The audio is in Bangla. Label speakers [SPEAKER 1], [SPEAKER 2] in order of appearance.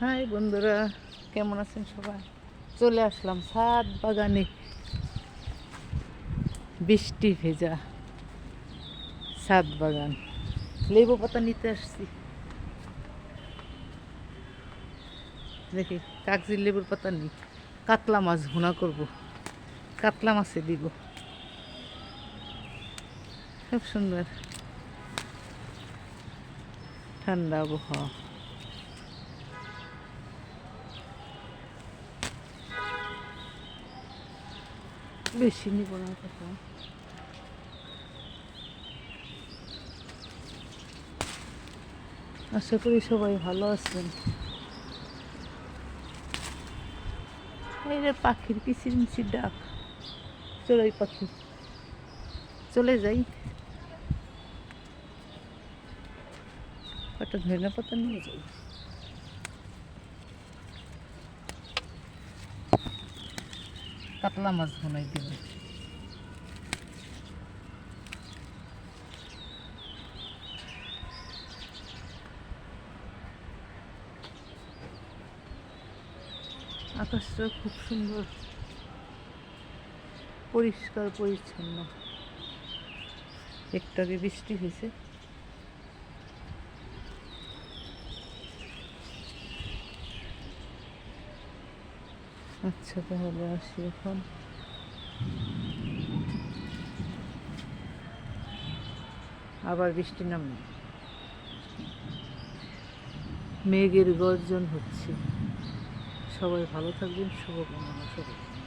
[SPEAKER 1] হাই বন্ধুরা, কেমন আছেন সবাই? চলে আসলাম সাত বাগানে। বৃষ্টি ভেজা সাত বাগান। লেবু পাতা নিতে আসছি। দেখি, কাগজির লেবুর পাতা নেই। কাতলা মাছ ভুনা করব। কাতলা মাছে দিব। খুব সুন্দর। ঠান্ডা আবহাওয়া। বেশি নিব না কথা আশা করি সবাই ভালো আছেন। এই রে পাখির কিচির মিচির ডাক। চড়াই পাখি। চলে যাই। একটা ধনে পাতা নিয়ে যাই। কাতলা মাছ বানাই দেবে। আকাশটা খুব সুন্দর পরিষ্কার পরিচ্ছন্ন। একটু আগে বৃষ্টি হয়েছে। আচ্ছা তাহলে আসি এখন। আবার বৃষ্টি নামবে। মেঘের গর্জন হচ্ছে। সবাই ভালো থাকবেন, শুভকামনা সবাই